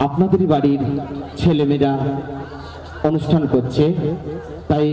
আপনাদেরই বাড়ির ছেলেমেয়েরা অনুষ্ঠান করছে। তাই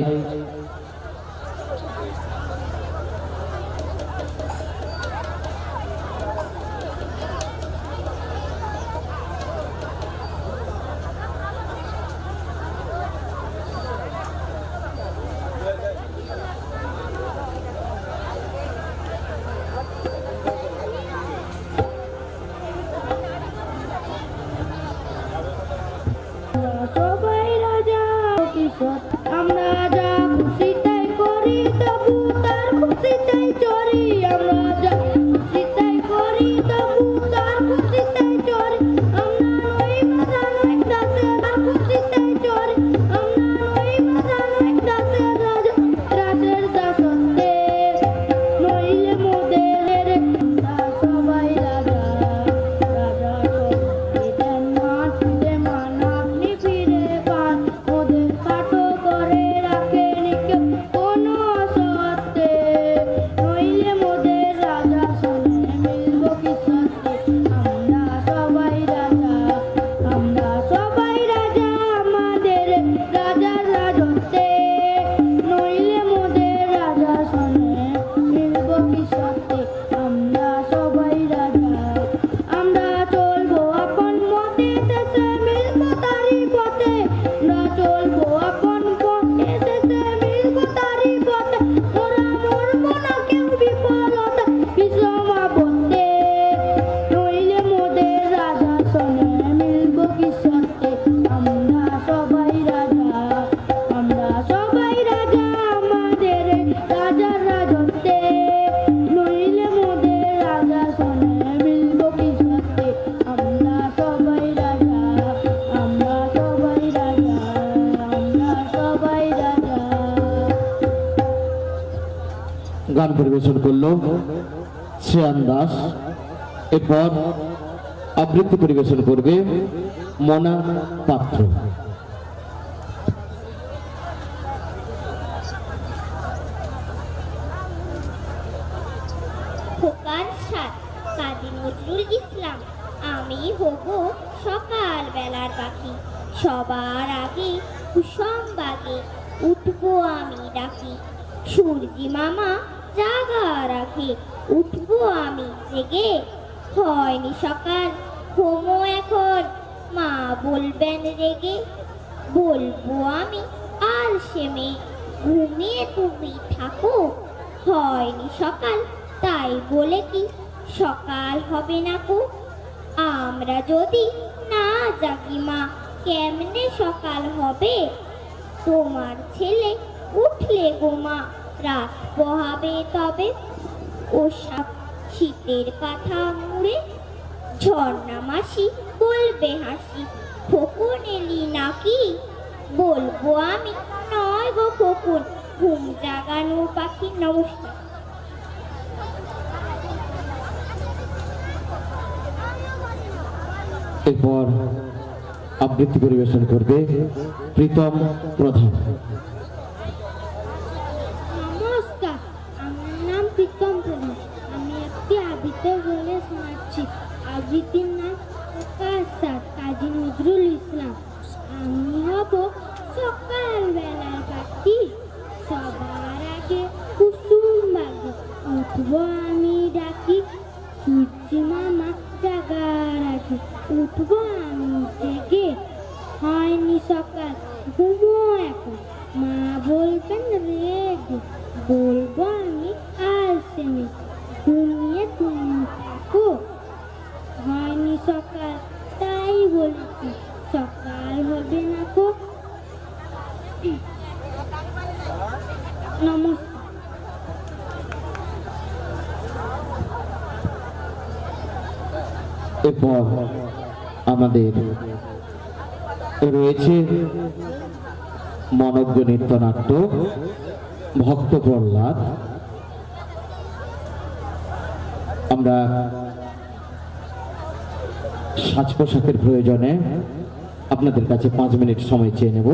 গান পরিবেশন করল শ্রেয়ান দাস। এরপর আবৃত্তি পরিবেশন করবে মনা পাত্র খোকার সাত কাজী নজরুল ইসলাম আমি হব সকাল বেলার পাখি সবার আগে কুসুম বাগে উঠবো আমি ডাকি সূর্যি মামা জাগা রাখে উঠবো আমি, জেগে। হয়নি সকাল, ঘুমো এখন। মা বলবেন রেগে। বলব আমি, আর সেমে ঘুমিয়ে তুমি থাকো। হয়নি সকাল, তাই বলে কি সকাল হবে না কো? আমরা যদি না জাগি মা, কেমনে সকাল হবে? তোমার ছেলে উঠলে গো মা, রাত পোহাবে তবে ও সাপ শীতের কথা মুড়ে ঝর্ণা মাসি বলবে হাসি খোকন এলি নাকি? বলব আমি, নয় গো খোকন ঘুম জাগানো পাখি নমস্কার। এরপর আবৃত্তি পরিবেশন করবে প্রীতম প্রধান। আবৃত্তি বলে শোনাচ্ছি আবৃত্তির নাম কাসার কাজী নজরুল ইসলাম। আমি হব সকাল বেলার পাখি। সবার আগে কুসুম বাগে। উঠবো আমি ডাকি। সূর্যি মামা জাগা রাখি উঠবো আমি জেগে। হয়নি সকাল, ঘুমো এখন। মা বলবেন রেগে। বলব আমি আর তুমি হয়নি সকাল, তাই বলেছি, সকাল হবে না কো নমস্কার। এরপর আমাদের রয়েছে মনজ্ঞ নৃত্যনাট্য, ভক্ত প্রহ্লাদ আমরা সাজ পোশাকের প্রয়োজনে আপনাদের কাছে পাঁচ মিনিট সময় চেয়ে নেব।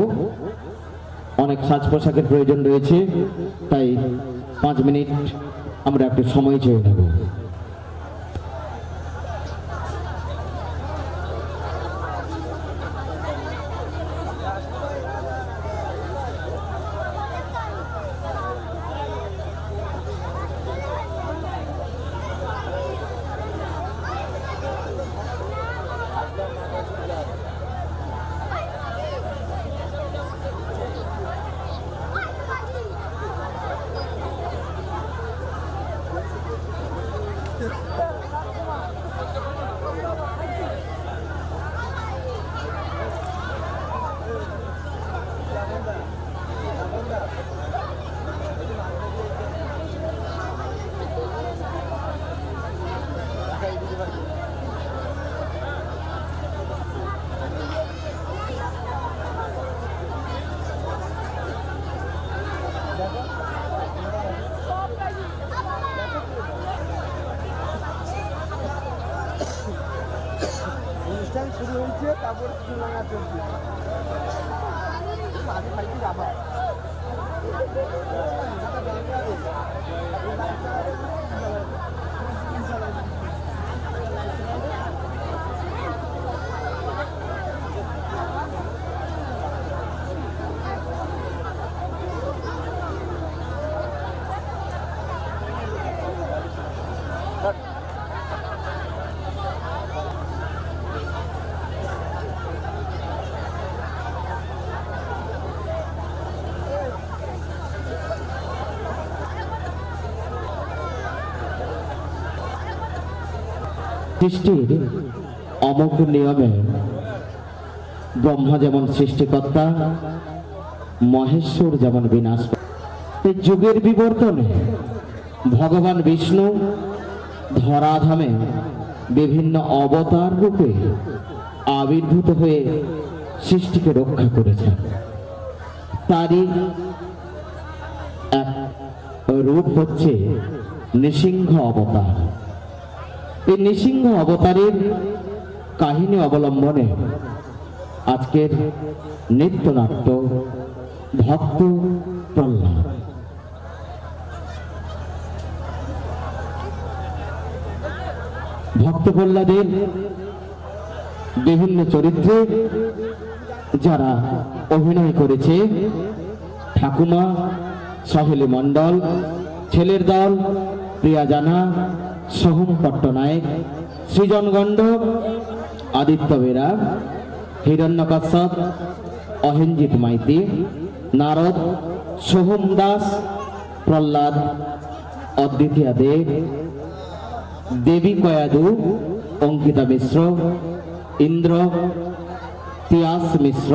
অনেক সাজ পোশাকের প্রয়োজন রয়েছে, তাই পাঁচ মিনিট আমরা একটু সময় চেয়ে নেব। সৃষ্টির অমোঘ নিয়মে ব্রহ্মা যেমন সৃষ্টিকর্তা, মহেশ্বর যেমন বিনাশ এই যুগের বিবর্তনে ভগবান বিষ্ণু ধরাধামে বিভিন্ন অবতার রূপে আবির্ভূত হয়ে সৃষ্টিকে রক্ষা করেছেন। তারই এক রূপ হচ্ছে নৃসিংহ অবতার। এই নৃসিংহ অবতারের কাহিনী অবলম্বনে আজকের নৃত্যনাট্য ভক্ত প্রহ্লাদ। ভক্ত প্রহ্লাদের বিভিন্ন চরিত্রে যারা অভিনয় করেছে, ঠাকুমা, সহেলি মণ্ডল, ছেলের দল প্রিয়া জানা সোহম পট্টনায়ক, সৃজন গণ্ড আদিত্য বেরা, হিরণ্য কাশ্যপ অহেঞ্জিত মাইতি, নারদ, সোহম দাস, প্রহ্লাদ, অদ্বিতীয়া দেব দেবী কয়াদু, অঙ্কিতা মিশ্র, ইন্দ্র, তিয়াস মিশ্র,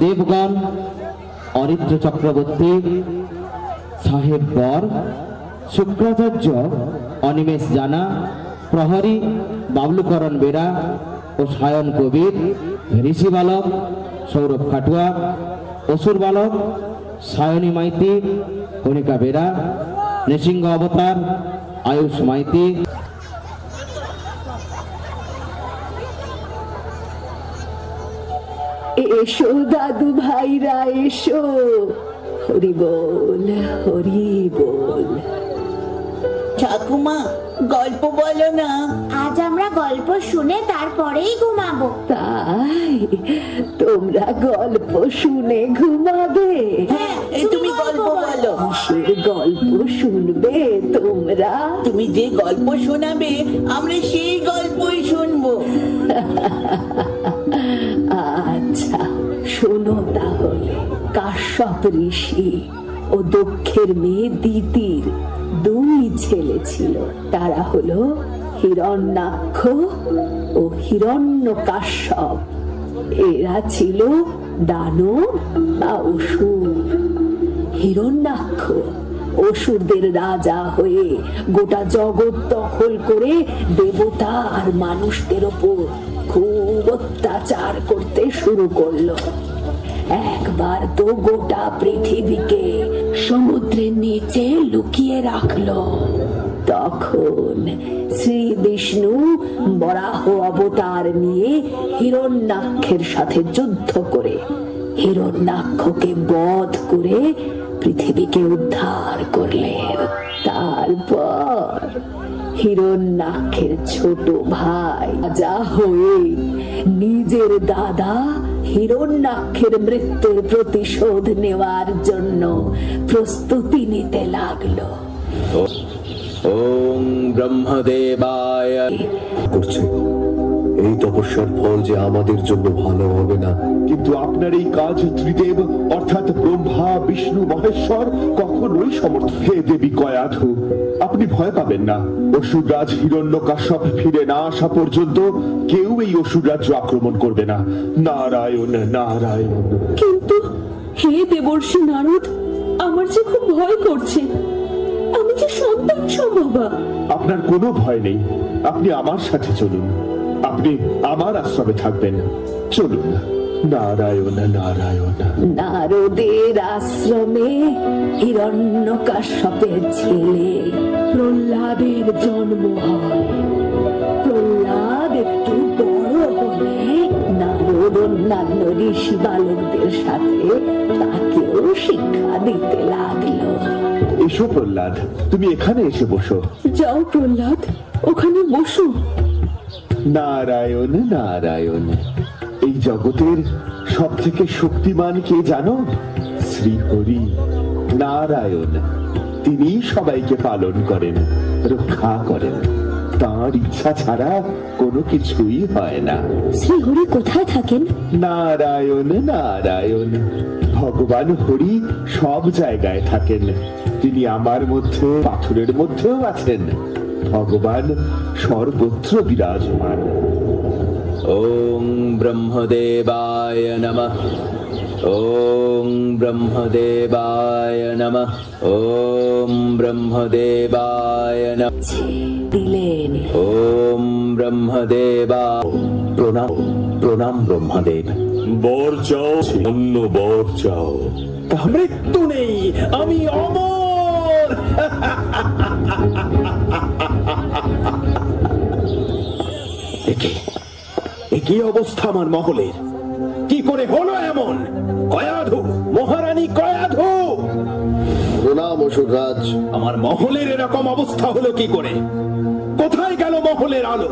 দেবগণ, অরিত্র চক্রবর্তী, সাহেব বর শুক্রাচার্য অনিমেষ জানা, প্রহরী বাবলুকরণ বেরা ও সায়ন কবির, ঋষি বালক সৌরভ খাটুয়া, অসুর বালক সায়নী মাইতি, কণিকা বেরা, নৃসিংহ অবতার আয়ুষ মাইতি। এসো দাদু ভাইরা, এসো। হরি বল হরি বল। ঠাকুমা গল্প বলো না। আজ আমরা গল্প শুনে তারপরেই ঘুমাবো। তাই তোমরা গল্প শুনে ঘুমাবে। হ্যাঁ এই তুমি গল্প বলো। কিসের গল্প শুনবে তোমরা। তুমি যে গল্প শোনাবে আমরা সেই গল্পই শুনব। আচ্ছা শোনো তাহলে। কাশ্যপ ঋষি ও দক্ষের মেয়ে দিতির দুই ছেলে ছিল। তারা হলো হিরণ্যাক্ষ ও হিরণ্য কাশ্যপ এরা ছিল দানব বা অসুর। হিরণ্যাক্ষ অসুরদের রাজা হয়ে গোটা জগৎ দখল করে দেবতা আর মানুষদের ওপর খুব অত্যাচার করতে শুরু করল। একবার তো গোটা পৃথিবীকে সমুদ্রের নিচে লুকিয়ে রাখল। তখন শ্রী বিষ্ণু বরাহ অবতার নিয়ে হিরণ্যাক্ষের সাথে যুদ্ধ করে হিরণ্যাক্ষকে বধ করে পৃথিবীকে উদ্ধার করলেন। তারপর হিরণ্যাক্ষের ছোট ভাই যা হয়ে নিজের দাদা হিরণ্যাক্ষের মৃত্যুর প্রতিশোধ নেওয়ার জন্য প্রস্তুতি নিতে লাগল। ওম ব্রহ্মদেবায়। করছে? এই তপস্যার ফল যে আমাদের জন্য ভালো হবে না। কিন্তু আপনার এই কাজ ত্রিদেব অর্থাৎ ব্রহ্মা বিষ্ণু মহেশ্বর কখনোই সমর্থ হে দেবী কয়াধু আপনি ভয় পাবেন না। অসুররাজ হিরণ্য কাশ্যপ ফিরে না আসা পর্যন্ত কেউ এই অসুর আক্রমণ করবে না। নারায়ণ নারায়ণ। কিন্তু হে দেবর্ষি নারদ আমার যে খুব ভয় করছে। আমি যে সন্তান সম্ভবা। আপনার কোনো ভয় নেই। আপনি আমার সাথে চলুন। আপনি আমার আশ্রমে থাকবেন। চলুন নারায়ণ নারায়ণ। নারদের আশ্রমে ছেলে প্রহ্লাদের জন্ম হয়। প্রহ্লাদ একটু বড় প্রতিবেশী বালকদের সাথে তাকেও শিক্ষা দিতে লাগল। এসো প্রহ্লাদ তুমি এখানে এসে বসো। যাও প্রহ্লাদ ওখানে বসো। নারায়ণ নারায়ণ। এই জগতের সব থেকে শক্তিমান কে জানো? শ্রীহরি নারায়ণ। তিনি সবাইকে পালন করেন রক্ষা করেন। তার ইচ্ছা ছাড়া কোনো কিছুই হয় না। শ্রীহরি কোথায় থাকেন? নারায়ণ নারায়ণ। ভগবান হরি সব জায়গায় থাকেন। তিনি আমার মধ্যে পাথরের মধ্যেও আছেন। ভগবান সর্বত্র বিরাজমান ॐ ब्रह्मदेवाय नमः ॐ ब्रह्मदेवाय नमः ॐ ब्रह्मदेवाय नमः দিলেন ॐ ब्रह्मदेवा প্রণাম প্রণাম ব্রহ্মদেব বর চাও অন্য বর চাও মৃত্যু নেই আমি অমর একে কি অবস্থা আমার মহলের? কি করে হলো এমন? কয়াধু মহারানী কয়াধু! প্রণাম অসুররাজ। আমার মহলের এরকম অবস্থা হলো কি করে? কোথায় গেল মহলের আলো?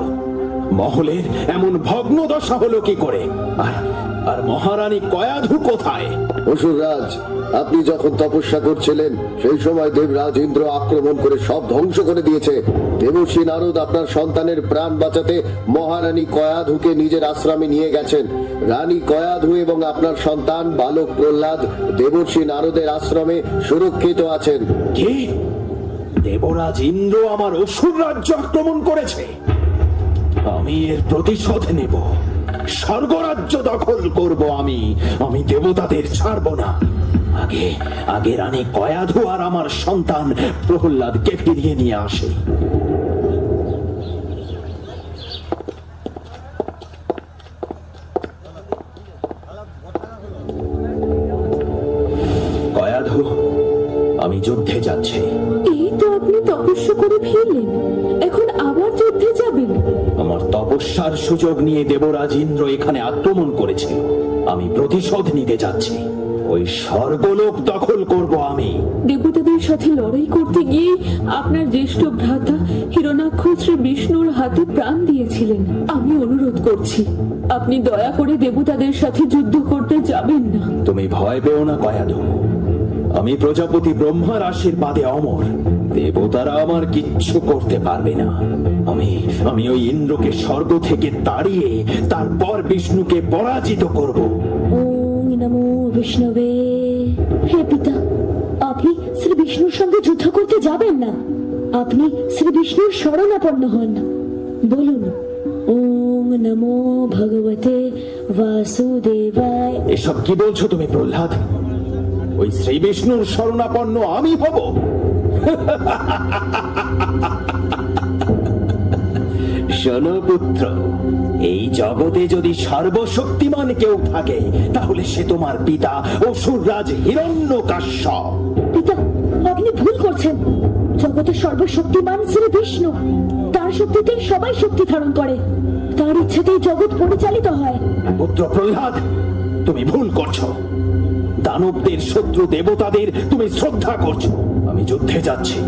মহলের এমন ভগ্ন দশা হলো কি করে? আর আর মহারানী কয়াধু কোথায়? অসুররাজ আপনি যখন তপস্যা করছিলেন সেই সময় দেবরাজ ইন্দ্র আক্রমণ করে সব ধ্বংস করে দিয়েছে। দেবশ্রী নারদ আপনার সন্তানের প্রাণ বাঁচাতে মহারানী কয়াধুকে নিজের আশ্রমে নিয়ে গেছেন। রানী কয়াধু এবং আপনার সন্তান বালক প্রহ্লাদ দেবশ্রী নারদের আশ্রমে সুরক্ষিত আছেন। কি? দেবরাজ ইন্দ্র আমার অসুর রাজ্য আক্রমণ করেছে। আমি এর প্রতিশোধ নেব। স্বর্গরাজ্য দখল করব আমি। আমি দেবতাদের ছাড়ব না। আগে আগে রানী কয়াধু আর আমার সন্তান প্রহ্লাদকে ফিরিয়ে নিয়ে আসে। নিয়ে দেবরাজ ইন্দ্র এখানে আক্রমণ করেছিল আমি প্রতিশোধ নিতে যাচ্ছি। ওই স্বর্গলোক দখল করব আমি। দেবতাদের সাথে লড়াই করতে গিয়ে আপনার জ্যেষ্ঠ ভ্রাতা হিরণাক্ষ শ্রী বিষ্ণুর হাতে প্রাণ দিয়েছিলেন। আমি অনুরোধ করছি আপনি দয়া করে দেবতাদের সাথে যুদ্ধ করতে যাবেন না। তুমি ভয় পেও না কয়াধু আমি প্রজাপতি ব্রহ্মার আশীর্বাদে অমর। দেবতারা আমার কিচ্ছু করতে পারবে না। আমি আমি ওই ইন্দ্রকে স্বর্গ থেকে তাড়িয়ে তারপর বিষ্ণুকে পরাজিত করব। ওম নমো বিষ্ণবে। হে পিতা আপনি শ্রী বিষ্ণুর সঙ্গে যুদ্ধ করতে যাবেন না। আপনি শ্রী বিষ্ণুর শরণাপন্ন হন। বলুন ওম নমো ভগবতে বাসুদেবায় এসব কি বলছো তুমি প্রহ্লাদ? ওই শ্রী বিষ্ণুর শরণাপন্ন আমি হব। শোনো পুত্র এই জগতে যদি সর্বশক্তিমান কেউ থাকে তাহলে সে তোমার পিতা অসুররাজ হিরণ্য কাশ্যপ পিতা আপনি ভুল করছেন। জগতের সর্বশক্তিমান শ্রী বিষ্ণু। তার শক্তিতেই সবাই শক্তি ধারণ করে। তার ইচ্ছেতেই জগৎ পরিচালিত হয়। পুত্র প্রহ্লাদ তুমি ভুল করছ। দানবদের, শত্রু দেবতাদের তুমি শ্রদ্ধা করছ। আমি যুদ্ধে যাচ্ছি।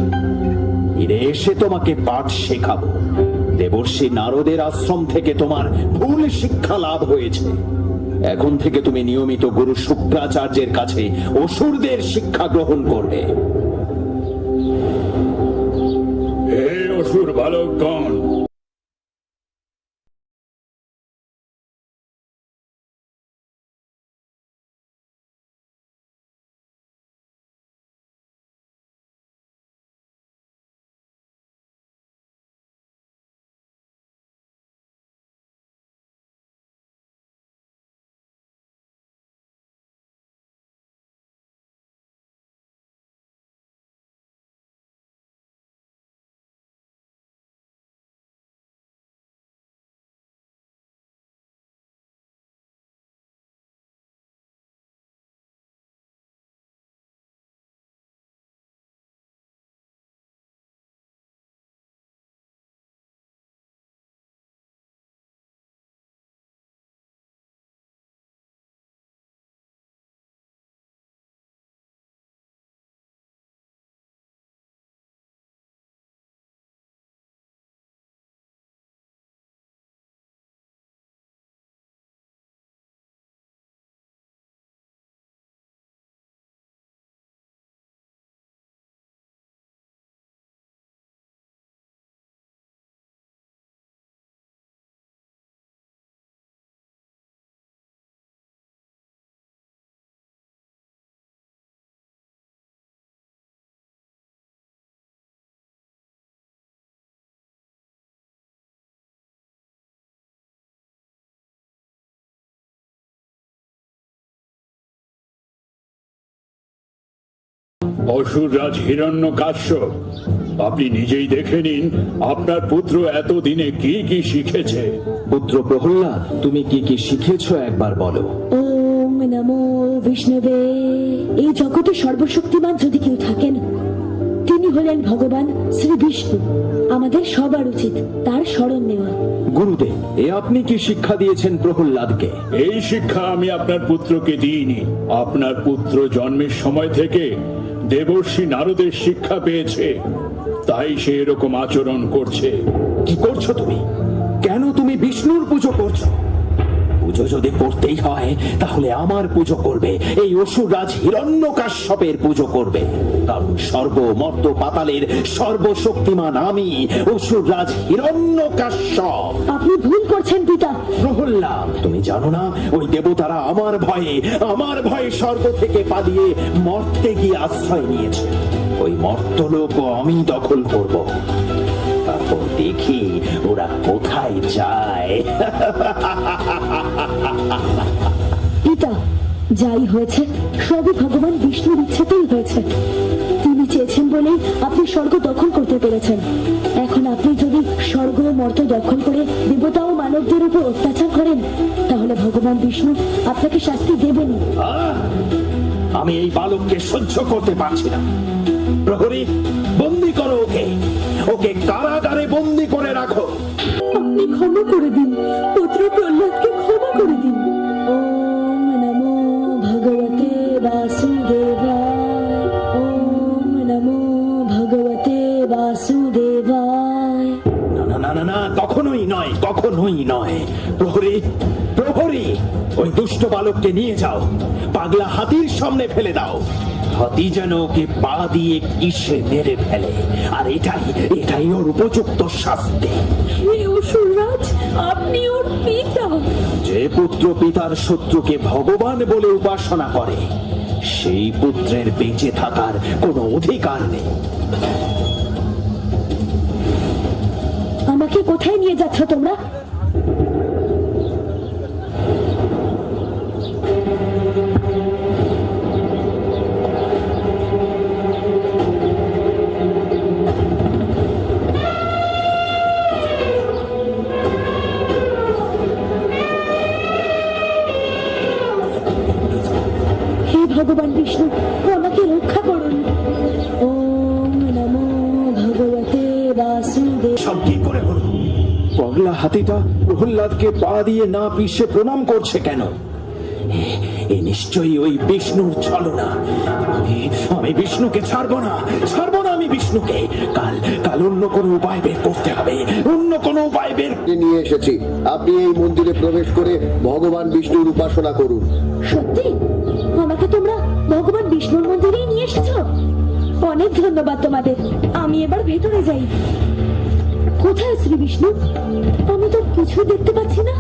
ফিরে এসে তোমাকে পাঠ শেখাবো। দেবর্ষী নারদের আশ্রম থেকে তোমার ভুল শিক্ষা লাভ হয়েছে। এখন থেকে তুমি নিয়মিত গুরু শুক্রাচার্যের কাছে অসুরদের শিক্ষা গ্রহণ করবে। হে অসুর বালকগণ অসুররাজ হিরণ্য কাশ্যপ আপনি নিজেই দেখে নিন আপনার পুত্র এতদিনে কি কি শিখেছে। পুত্র প্রহ্লাদ তুমি কি কি শিখেছো একবার বলো। ওম নমো বিষ্ণুবে। এই জগতে সর্বশক্তিমান যদি কেউ থাকেন তিনি হলেন ভগবান শ্রী বিষ্ণু। আমাদের সবার উচিত তার স্মরণ নেওয়া। গুরুদেব এ আপনি কি শিক্ষা দিয়েছেন প্রহ্লাদকে? এই শিক্ষা আমি আপনার পুত্রকে দিইনি। আপনার পুত্র জন্মের সময় থেকে দেবর্ষি নারদের শিক্ষা পেয়েছে। তাই সে এরকম আচরণ করছে। কি করছ তুমি? কেন তুমি বিষ্ণুর পুজো করছ? পুজো যদি করতেই হয় তাহলে আমার পুজো করবে। এই অসুররাজ হিরণ্য কাশ্যপের পুজো করবে। কারণ সর্ব মর্ত পাতালের সর্বশক্তিমান আমি অসুররাজ হিরণ্য কাশ্যপ আপনি ভুল করছেন পিতা। প্রহ্লাদ তুমি জানো না ওই দেবতারা আমার ভয়ে আমার ভয়ে স্বর্গ থেকে পালিয়ে মর্তে গিয়ে আশ্রয় নিয়েছে। ওই মর্তলোক আমি দখল করব। দেখি ওরা কোথায় যায়। পিতা যাই হয়েছে সবই ভগবান বিষ্ণুর ইচ্ছেতেই হয়েছে। তিনি চেয়েছেন বলেই আপনি স্বর্গ দখল করতে পেরেছেন। এখন আপনি যদি স্বর্গ ও মর্ত দখল করে দেবতা ও মানবদের উপর অত্যাচার করেন তাহলে ভগবান বিষ্ণু আপনাকে শাস্তি দেবেনই। আহ! আমি এই বালককে সহ্য করতে পারছি না। প্রহরী ওকে ওকে কারাগারে বন্দি করে রাখো। আপনি ক্ষমা করে দিন। পুত্র প্রহ্লাদকে ক্ষমা করে দিন। ওম নমো ভগবতে বাসুদেবায়। ওম নমো ভগবতে বাসুদেবায়। না না না না না কখনোই নয় কখনোই নয়। প্রহরী প্রহরী ওই দুষ্ট বালককে নিয়ে যাও। পাগলা হাতির সামনে ফেলে দাও। হাতি যেন ওকে পা দিয়ে কিসে মেরে ফেলে? আর এটাই এটাই ওর উপযুক্ত শাস্তি। অসুররাজ আপনি ওর পিতা। যে পুত্র পিতার শত্রুকে ভগবান বলে উপাসনা করে সেই পুত্রের বেঁচে থাকার কোনো অধিকার নেই। আমাকে কোথায় নিয়ে যাচ্ছ তোমরা? পগলা হাতিটা প্রহ্লাদকে পা দিয়ে না পিষে প্রণাম করছে কেন? এ নিশ্চয়ই ওই বিষ্ণুর ছলনা। আমি আমি বিষ্ণুকে ছাড়বো না ছাড়বো না আমি বিষ্ণুকে। কাল কাল অন্য কোনো উপায় বের করতে হবে অন্য কোনো উপায় বের নিয়ে এসেছি। আপনি এই মন্দিরে প্রবেশ করে ভগবান বিষ্ণুর উপাসনা করুন। সত্যি? আমাকে তোমরা ভগবান বিষ্ণুর মন্দিরেই নিয়ে এসেছ? অনেক ধন্যবাদ তোমাদের। আমি এবার ভেতরে যাই। কোথায় শ্রী বিষ্ণু? আমি তো কিছু দেখতে পাচ্ছি না।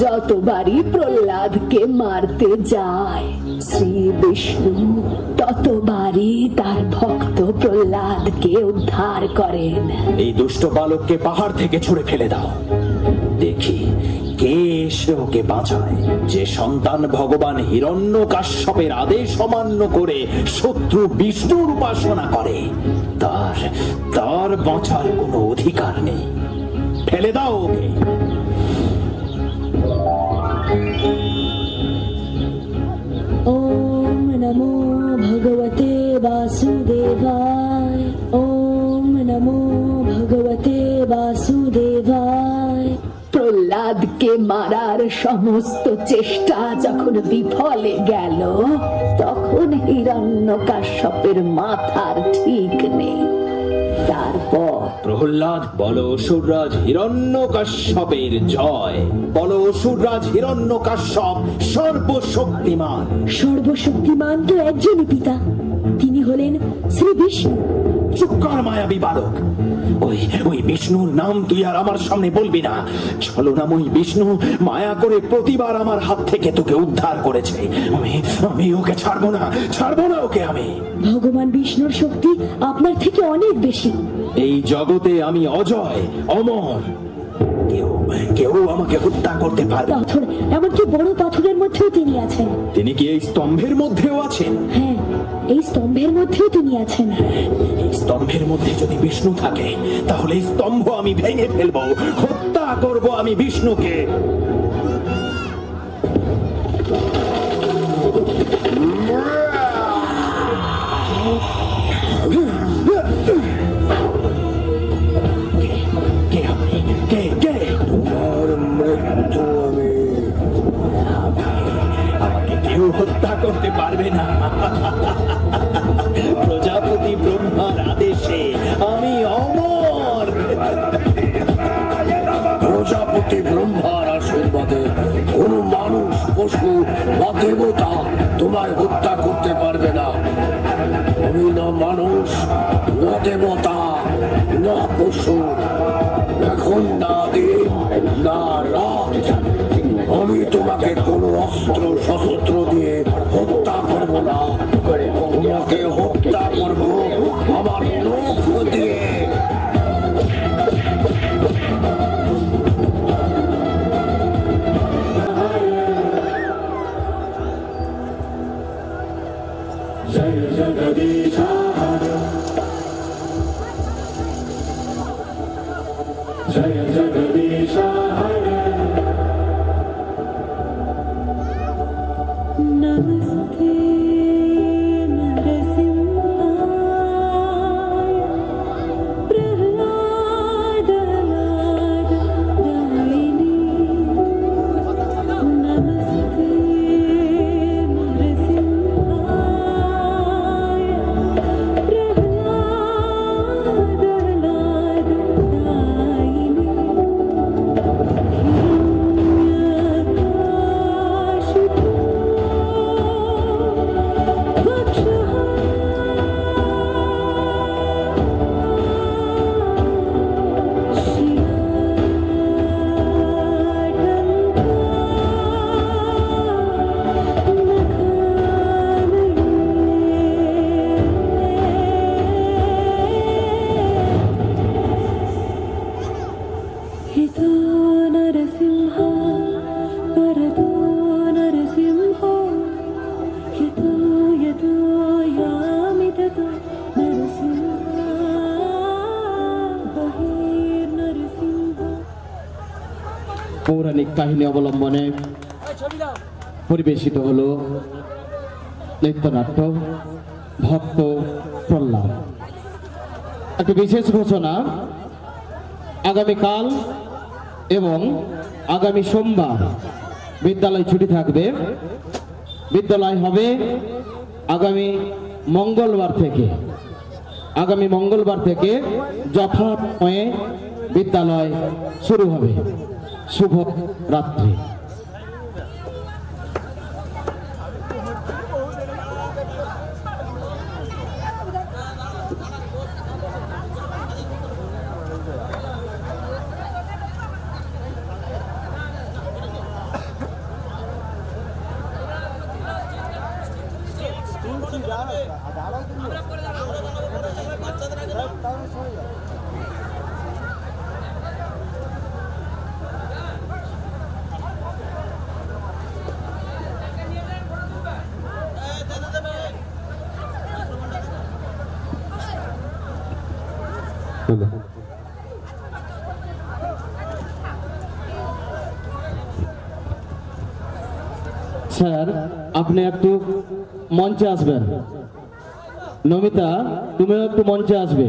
যতবারই প্রহ্লাদকে মারতে যায়, শ্রী বিষ্ণু ততবারই তার ভক্ত প্রহ্লাদকে উদ্ধার করেন। এই দুষ্ট বালককে পাহাড় থেকে ছুঁড়ে ফেলে দাও। দেখি কে এসে ওকে বাঁচায়। যে সন্তান ভগবান হিরণ্য কাশ্যপের আদেশ অমান্য করে শত্রু বিষ্ণুর উপাসনা করে, তার তার বাঁচার কোনো অধিকার নেই। ফেলে দাও ওকে। নমো ভগবতে বাসুদেবায় ওম নমো ভগবতে বাসুদেবায় প্রহ্লাদকে মারার সমস্ত চেষ্টা যখন বিফলে গেল, তখন হিরণ্য কাশ্যপের মাথার ঠিক নেই। তারপর প্রহ্লাদ বল অসুররাজ হিরণ্য কাশ্যপের জয়। বল অসুররাজ হিরণ্য কাশ্যপ সর্বশক্তিমান। সর্বশক্তিমান তো একজনই পিতা। তিনি হলেন শ্রী বিষ্ণু। চুপ কর মায়াবী বালক। ওই ওই বিষ্ণুর নাম তুই আর আমার সামনে বলবি না। ছলনাময়ী বিষ্ণু মায়া করে প্রতিবার আমার হাত থেকে তোকে উদ্ধার করেছে। আমি আমি ওকে ছাড়বো না ছাড়বো না ওকে আমি। ভগবান বিষ্ণুর শক্তি আপনার থেকে অনেক বেশি। এই জগতে আমি অজয় অমর। কেউ কেউ আমাকে হত্যা করতে পারবে। পাথর এমনকি বড় পাথরের মধ্যেও তিনি আছেন। তিনি কি এই স্তম্ভের মধ্যেও আছেন? হ্যাঁ এই স্তম্ভের মধ্যেও তিনি আছেন। এই স্তম্ভের মধ্যে যদি বিষ্ণু থাকে তাহলে এই স্তম্ভ আমি ভেঙে ফেলব হত্যা করব আমি বিষ্ণুকে। প্রজাপতি ব্রহ্মার আদেশে আমি অমর। প্রজাপতি ব্রহ্মার আশীর্বাদে কোন মানুষ, পশু বা দেবতা তোমায় হত্যা করতে পারবে না। আমি মানুষ না দেবতা, না পশু এখন না দিন আমি তোমাকে কোনো অস্ত্র শস্ত্র দিয়ে হত্যা করব না। তোমাকে হত্যা করব আমার নখ দিয়ে। পৌরাণিক কাহিনী অবলম্বনে পরিবেশিত হলো নৃত্যনাট্য ভক্ত প্রহ্লাদ। একটি বিশেষ ঘোষণা, আগামীকাল এবং আগামী সোমবার বিদ্যালয় ছুটি থাকবে। বিদ্যালয় হবে আগামী মঙ্গলবার থেকে। আগামী মঙ্গলবার থেকে যথাসময়ে বিদ্যালয় শুরু হবে। শুভ রাত্রি। স্যার, আপনি একটু মঞ্চে আসবেন। নমিতা, তুমিও একটু মঞ্চে আসবে।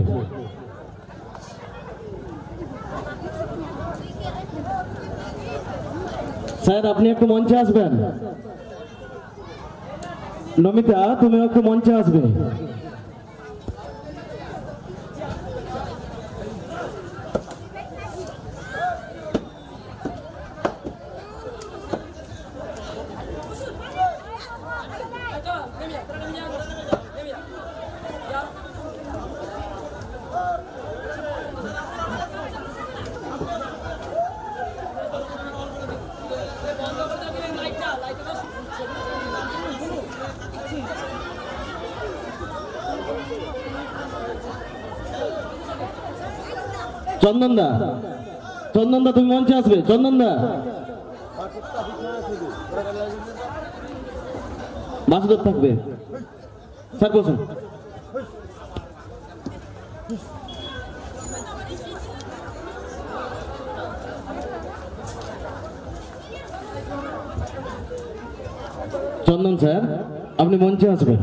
স্যার, আপনি একটু মঞ্চে আসবেন। নমিতা, তুমিও একটু মঞ্চে আসবে। চন্দনদা চন্দনদা, তুমি মঞ্চে আসবে, চন্দনদা। মাসুদর থাকবে। স্যার বসুন। চন্দন স্যার, আপনি মঞ্চে আসবেন।